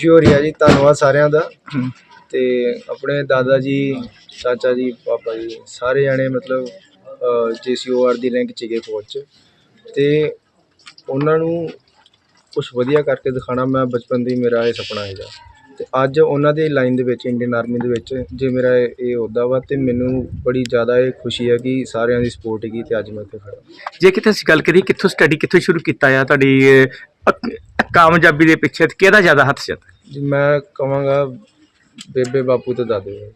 ਖੁਸ਼ੀ ਹੋ ਰਹੀ ਹੈ ਜੀ ਧੰਨਵਾਦ ਸਾਰਿਆਂ ਦਾ। ਤੇ ਆਪਣੇ ਦਾਦਾ ਜੀ ਚਾਚਾ ਜੀ ਪਾਪਾ ਜੀ ਸਾਰੇ ਜਾਣੇ ਮਤਲਬ ਜੀਸੀਓਆਰ ਦੀ ਰੈਂਕ 'ਚ ਗਏ ਫੌਜ 'ਚ। ਤੇ ਉਹਨਾਂ ਨੂੰ ਕੁਝ ਵਧੀਆ ਕਰਕੇ ਦਿਖਾਣਾ ਮੈਂ ਬਚਪਨ ਦੀ ਮੇਰਾ ਇਹ ਸੁਪਨਾ ਹੈਗਾ। ਤੇ ਅੱਜ ਉਹਨਾਂ ਦੀ ਲਾਈਨ ਦੇ ਵਿੱਚ ਇੰਡੀਅਨ ਆਰਮੀ ਦੇ ਵਿੱਚ ਜੇ ਮੇਰਾ ਇਹ ਅਹੁਦਾ ਵਾ ਤੇ ਮੈਨੂੰ ਬੜੀ ਜ਼ਿਆਦਾ ਇਹ ਖੁਸ਼ੀ ਹੈ ਕਿ ਸਾਰਿਆਂ ਦੀ ਸਪੋਰਟ ਹੈਗੀ ਤੇ ਅੱਜ ਮੈਂ ਇੱਥੇ ਖੜਾ ਜੇ ਕਿਤੇ ਅਸੀਂ ਗੱਲ ਕਰੀਏ ਕਿੱਥੋਂ ਸਟੱਡੀ ਕਿੱਥੋਂ ਸ਼ੁਰੂ ਕੀਤਾ ਆ? ਤੁਹਾਡੀ ਕਾਮਯਾਬੀ ਦੇ ਪਿੱਛੇ ਤੇ ਕਿਹਦਾ ਜ਼ਿਆਦਾ ਹੱਥ ਸੀ? ਜੀ ਮੈਂ ਕਹਾਂਗਾ ਬੇਬੇ ਬਾਪੂ ਤੇ ਦਾਦੇ।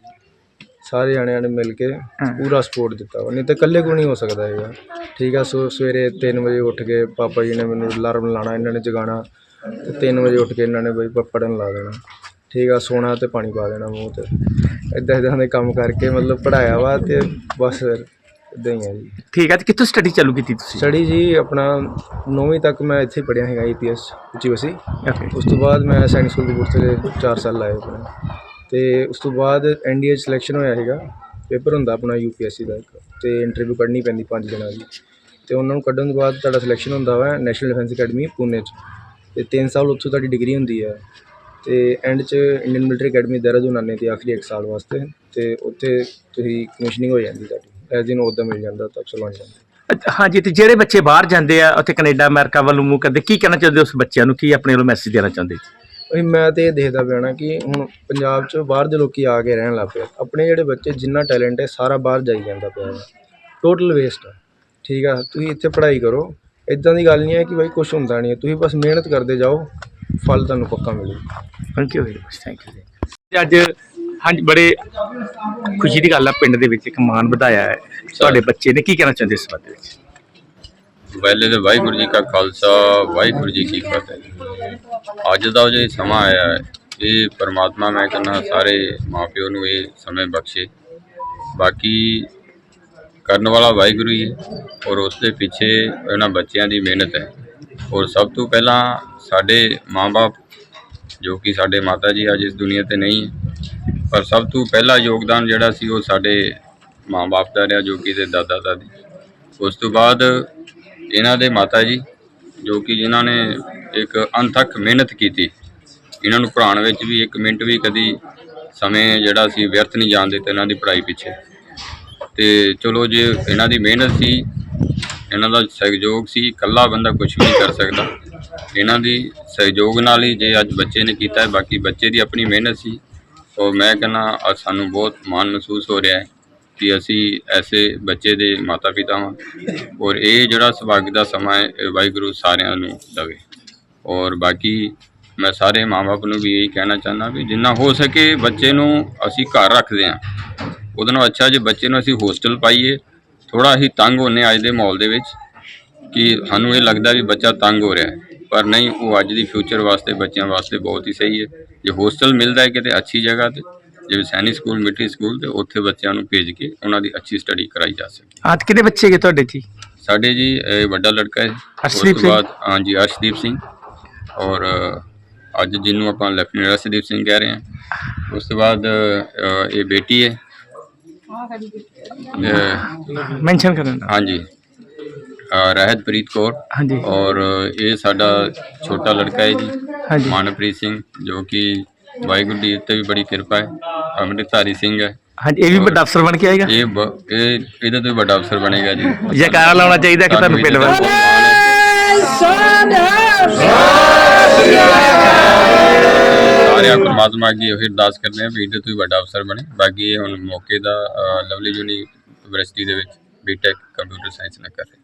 ਸਾਰੇ ਜਾਣਿਆਂ ਨੇ ਮਿਲ ਕੇ ਪੂਰਾ ਸਪੋਰਟ ਦਿੱਤਾ ਵਾ। ਨਹੀਂ ਤਾਂ ਇਕੱਲੇ ਕੋ ਨਹੀਂ ਹੋ ਸਕਦਾ ਹੈਗਾ। ਠੀਕ ਆ ਸੋ ਸਵੇਰੇ 3 ਵਜੇ ਉੱਠ ਕੇ ਪਾਪਾ ਜੀ ਨੇ ਮੈਨੂੰ ਅਲਾਰਮ ਲਾਣਾ ਇਹਨਾਂ ਨੇ ਜਗਾਉਣਾ। ਤੇ 3 ਵਜੇ ਉੱਠ ਕੇ ਇਹਨਾਂ ਨੇ ਬਈ ਪ- ਪੜ੍ਹਨ ਲਾ ਦੇਣਾ। ਠੀਕ ਆ ਸੋਣਾ ਤੇ ਪਾਣੀ ਪਾ ਦੇਣਾ ਮੂੰਹ ਤੇ। ਇਦਾਂ ਇਦਾਂ ਦੇ ਕੰਮ ਕਰਕੇ ਮਤਲਬ ਪੜਾਇਆ ਵਾ ਤੇ ਬਸ ਫਿਰ ਇਦਾਂ ਹੀ ਆ ਜੀ। ਠੀਕ ਹੈ ਤੇ ਕਿੱਥੋਂ ਸਟੱਡੀ ਚਾਲੂ ਕੀਤੀ ਤੁਸੀਂ? ਸਟੱਡੀ ਜੀ ਆਪਣਾ 9ਵੀਂ ਤੱਕ ਮੈਂ ਇੱਥੇ ਪੜ੍ਹਿਆ ਹੈਗਾ ਈਪੀਐਸ ਉੱਚੀ ਵਸੀ ਉਸ ਤੋਂ ਬਾਅਦ ਮੈਂ ਸੈਨਿਕ ਸਕੂਲ ਕਪੂਰਥਲੇ 4 ਸਾਲ ਲਾਏ ਆਪਣੇ। ਤੇ ਉਸ ਤੋਂ ਬਾਅਦ ਐਨਡੀਏ ਸਿਲੈਕਸ਼ਨ ਹੋਇਆ ਹੈਗਾ ਪੇਪਰ ਹੁੰਦਾ ਆਪਣਾ ਯੂਪੀਐਸਸੀ ਦਾ ਇੱਕ। ਤੇ ਇੰਟਰਵਿਊ ਕੱਢਣੀ ਪੈਂਦੀ ਪੰਜ ਦਿਨਾਂ ਦੀ। ਤੇ ਉਹਨਾਂ ਨੂੰ ਕੱਢਣ ਤੋਂ ਬਾਅਦ ਤੁਹਾਡਾ ਸਿਲੈਕਸ਼ਨ ਹੁੰਦਾ ਵਾ ਨੈਸ਼ਨਲ ਡਿਫੈਂਸ ਅਕੈਡਮੀ ਪੁਣੇ 'ਚ। ਤੇ 3 ਸਾਲ ਉੱਥੋਂ ਤੁਹਾਡੀ ਡਿਗਰੀ ਹੁੰਦੀ ਹੈ ਤੇ ਐਂਡ 'ਚ ਇੰਡੀਅਨ ਮਿਲਟਰੀ ਅਕੈਡਮੀ ਦੇਹਰਾਦੂਨ ਆਉਂਦੇ ਤੇ ਆਖਰੀ 1 ਸਾਲ ਵਾਸਤੇ। ਤੇ ਉੱਥੇ ਤੁਸੀਂ ਕਮਿਸ਼ਨਿੰਗ ਹੋ ਜਾਂਦੀ ਤੁਹਾਡੀ। ਐਜ਼ ਇਨ ਉਹਦਾ ਮਿਲ ਜਾਂਦਾ ਤਾਂ ਚਲੋ ਜਾਂਦਾ। ਅੱਛਾ, ਹਾਂਜੀ ਤੇ ਜਿਹੜੇ ਬੱਚੇ ਬਾਹਰ ਜਾਂਦੇ ਆ ਉੱਥੇ ਕੈਨੇਡਾ ਅਮਰੀਕਾ ਵੱਲ ਨੂੰ ਮੂੰਹ ਕਰਦੇ ਕੀ ਕਹਿਣਾ ਚਾਹੁੰਦੇ ਹੋ ਉਸ ਬੱਚਿਆਂ ਨੂੰ? ਕੀ ਆਪਣੇ ਵੱਲੋਂ ਮੈਸੇਜ ਦੇਣਾ ਚਾਹੁੰਦੇ? ਉਹੀ ਮੈਂ ਤੇ ਇਹ ਦੇਖਦਾ ਪਿਆ ਨਾ ਕਿ ਹੁਣ ਪੰਜਾਬ 'ਚ ਬਾਹਰ ਦੇ ਲੋਕੀ ਆ ਕੇ ਰਹਿਣ ਲੱਗ ਪਏ ਆਪਣੇ ਜਿਹੜੇ ਬੱਚੇ ਜਿੰਨਾ ਟੈਲੈਂਟ ਹੈ ਸਾਰਾ ਬਾਹਰ ਜਾਈ ਜਾਂਦਾ ਪਿਆ ਟੋਟਲ ਵੇਸਟ ਆ। ਠੀਕ ਆ ਤੁਸੀਂ ਇੱਥੇ ਪੜ੍ਹਾਈ ਕਰੋ। ਇਦਾਂ ਦੀ ਗੱਲ ਨਹੀਂ ਹੈ ਕਿ ਬਾਈ ਕੁਝ ਹੁੰਦਾ ਨਹੀਂ ਹੈ। ਤੁਸੀਂ ਬਸ ਮਿਹਨਤ ਕਰਦੇ ਜਾਓ ਫਲ ਤੁਹਾਨੂੰ ਪੱਕਾ ਮਿਲੇਗਾ thank you very much thank you ਅੱਜ ਹਾਂਜੀ, ਬੜੇ ਖੁਸ਼ੀ ਦੀ ਗੱਲ ਆ, ਪਿੰਡ ਦੇ ਵਿੱਚ ਇੱਕ ਮਾਨ ਵਧਾਇਆ ਹੈ। ਤੁਹਾਡੇ ਬੱਚੇ ਨੇ ਕੀ ਕਹਿਣਾ ਚਾਹੁੰਦੇ ਇਸ ਬਾਰੇ ਵਿੱਚ? ਪਹਿਲੇ ਤੇ ਵਾਹਿਗੁਰੂ ਜੀ ਕਾ ਖਾਲਸਾ, ਵਾਹਿਗੁਰੂ ਜੀ ਕੀ ਫਤਿਹ। ਅੱਜ ਦਾ ਜੋ ਇਹ ਸਮਾਂ ਆਇਆ ਹੈ, ਇਹ ਪਰਮਾਤਮਾ, ਮੈਂ ਕਹਿੰਦਾ ਸਾਰੇ ਮਾਪਿਓ ਨੂੰ ਇਹ ਸਮੇਂ ਬਖਸ਼ੇ। ਬਾਕੀ ਕਰਨ ਵਾਲਾ ਵਾਹਿਗੁਰੂ ਹੀ ਔਰ ਉਸ ਦੇ ਪਿੱਛੇ ਉਹਨਾਂ ਬੱਚਿਆਂ ਦੀ ਮਿਹਨਤ ਹੈ। ਔਰ ਸਭ ਤੋਂ ਪਹਿਲਾਂ ਸਾਡੇ ਮਾਪੇ ਜੋ ਕਿ ਸਾਡੇ ਮਾਤਾ ਜੀ ਅੱਜ ਇਸ ਦੁਨੀਆ ਤੇ ਨਹੀਂ ਪਰ ਸਭ ਤੋਂ ਪਹਿਲਾ ਯੋਗਦਾਨ ਜਿਹੜਾ ਸੀ ਉਹ ਸਾਡੇ ਮਾਂ-ਬਾਪ ਦਾ ਰਿਹਾ, ਜੋ ਕਿ ਦੇ ਦਾਦਾ ਦਾਦੀ ਉਸ ਤੋਂ ਬਾਅਦ ਇਹਨਾਂ ਦੇ ਮਾਤਾ ਜੀ, ਜੋ ਕਿ ਜਿਨ੍ਹਾਂ ਨੇ ਇੱਕ ਅਣਥੱਕ ਮਿਹਨਤ ਕੀਤੀ, ਇਹਨਾਂ ਨੂੰ ਪੜ੍ਹਾਉਣ ਵਿੱਚ ਵੀ ਇੱਕ ਮਿੰਟ ਵੀ ਕਦੀ ਸਮੇਂ ਜਿਹੜਾ ਸੀ ਵਿਅਰਥ ਨਹੀਂ ਜਾਣ ਦਿੱਤਾ ਇਹਨਾਂ ਦੀ ਪੜ੍ਹਾਈ ਪਿੱਛੇ। ਤੇ ਚਲੋ ਜੇ ਇਹਨਾਂ ਦੀ ਮਿਹਨਤ ਸੀ, ਇਹਨਾਂ ਦਾ ਸਹਿਯੋਗ ਸੀ, ਇਕੱਲਾ ਬੰਦਾ ਕੁਝ ਵੀ ਨਹੀਂ ਕਰ ਸਕਦਾ। ਇਹਨਾਂ ਦੀ ਸਹਿਯੋਗ ਨਾਲ ਹੀ ਜੇ ਅੱਜ ਬੱਚੇ ਨੇ ਕੀਤਾ ਬਾਕੀ ਬੱਚੇ ਦੀ ਆਪਣੀ ਮਿਹਨਤ ਸੀ। ਤਾਂ ਮੈਂ ਕਹਿੰਦਾ ਸਾਨੂੰ ਬਹੁਤ ਮਾਣ ਮਹਿਸੂਸ ਹੋ ਰਿਹਾ ਹੈ ਕਿ ਅਸੀਂ ਐਸੇ ਬੱਚੇ ਦੇ ਮਾਤਾ ਪਿਤਾ ਹਾਂ ਔਰ ਇਹ ਜਿਹੜਾ ਸੁਭਾਗ ਦਾ ਸਮਾਂ ਹੈ, ਇਹ ਵਾਹਿਗੁਰੂ ਸਾਰਿਆਂ ਨੂੰ ਦੇਵੇ। ਔਰ ਬਾਕੀ ਮੈਂ ਸਾਰੇ ਮਾਪੇ ਨੂੰ ਵੀ ਇਹੀ ਕਹਿਣਾ ਚਾਹੁੰਦਾ ਵੀ ਜਿੰਨਾ ਹੋ ਸਕੇ ਬੱਚੇ ਨੂੰ ਅਸੀਂ ਘਰ ਰੱਖਦੇ ਹਾਂ। ਉਹਦੇ ਨਾਲ ਅੱਛਾ ਜੇ ਬੱਚੇ ਨੂੰ ਅਸੀਂ ਹੋਸਟਲ ਪਾਈਏ ਥੋੜਾ ਹੀ ਤੰਗ ਹੋਨੇ ਅੱਜ ਦੇ ਮਾਹੌਲ ਦੇ ਵਿੱਚ ਕਿ ਸਾਨੂੰ ਇਹ ਲੱਗਦਾ ਵੀ ਬੱਚਾ ਤੰਗ ਹੋ ਰਿਹਾ ਹੈ। ਪਰ ਨਹੀਂ ਉਹ ਅੱਜ ਦੀ ਫਿਊਚਰ ਵਾਸਤੇ ਬੱਚਿਆਂ ਵਾਸਤੇ ਬਹੁਤ ਹੀ ਸਹੀ ਹੈ। ਜੇ ਹੋਸਟਲ ਮਿਲਦਾ ਹੈ ਕਿਤੇ ਅੱਛੀ ਜਗ੍ਹਾ ਤੇ ਜਿਵੇਂ ਸੈਨਿਕ ਸਕੂਲ ਮਿਲਟਰੀ ਸਕੂਲ ਤੇ ਉੱਥੇ ਬੱਚਿਆਂ ਨੂੰ ਭੇਜ ਕੇ ਉਹਨਾਂ ਦੀ ਅੱਛੀ ਸਟੱਡੀ ਕਰਾਈ ਜਾ ਸਕੇ ਆਜ ਕਿਹਦੇ ਬੱਚੇ ਹੈਗੇ ਤੁਹਾਡੇ ਜੀ ਸਾਡੇ ਜੀ ਇਹ ਵੱਡਾ ਲੜਕਾ ਹੈ। ਤੋਂ ਸਿੰਘ। ਹਾਂਜੀ ਅਰਸ਼ਦੀਪ ਸਿੰਘ। ਔਰ ਅੱਜ ਜਿਹਨੂੰ ਆਪਾਂ ਲੈਫਟੀਨੈਂਟ ਅਰਸ਼ਦੀਪ ਸਿੰਘ ਕਹਿ ਰਹੇ ਹਾਂ। ਉਸ ਤੋਂ ਬਾਅਦ ਇਹ ਬੇਟੀ ਹੈ। ਮੈਂਸ਼ਨ ਕਰਨ ਹਾਂਜੀ ਰਹਿਤਪ੍ਰੀਤ ਕੌਰ ਹਾਂਜੀ। ਔਰ ਇਹ ਸਾਡਾ ਛੋਟਾ ਲੜਕਾ ਹੈ ਜੀ ਮਾਨਪ੍ਰੀਤ ਸਿੰਘ ਜੋ ਕਿ ਵਾਹਿਗੁਰੂ ਦੀ ਉੱਤੇ ਵੀ ਬੜੀ ਕਿਰਪਾ ਹੈ ਅੰਮ੍ਰਿਤਧਾਰੀ ਸਿੰਘ ਹੈ। ਹਾਂਜੀ ਇਹ ਵੀ ਵੱਡਾ ਅਫਸਰ ਬਣ ਕੇ ਆਏਗਾ? ਇਹ ਬ- ਇਹ ਇਹਦੇ ਤੋਂ ਵੀ ਵੱਡਾ ਅਫਸਰ ਬਣੇਗਾ ਜੀ। ਜੈਕਾਰਾ ਲਾਉਣਾ ਚਾਹੀਦਾ ਕਿ ਤੁਹਾਨੂੰ ਪਿੰਡ ਵੱਲ। ਸਾਰਿਆਂ ਪਰਮਾਤਮਾ ਅੱਗੇ ਇਹ ਅਰਦਾਸ ਕਰਦੇ ਹਾਂ ਵੀ ਇਹਦੇ ਤੋਂ ਵੀ ਵੱਡਾ ਅਫਸਰ ਬਣੇ। ਬਾਕੀ ਇਹ ਹੁਣ ਮੌਕੇ ਦਾ ਅ, ਲਵਲੀ ਯੂਨੀਵਰਸਿਟੀ ਦੇ ਵਿੱਚ ਬੀਟੈਕ ਕੰਪਿਊਟਰ ਸਾਇੰਸ ਨਾਲ ਕਰ ਰਹੇ।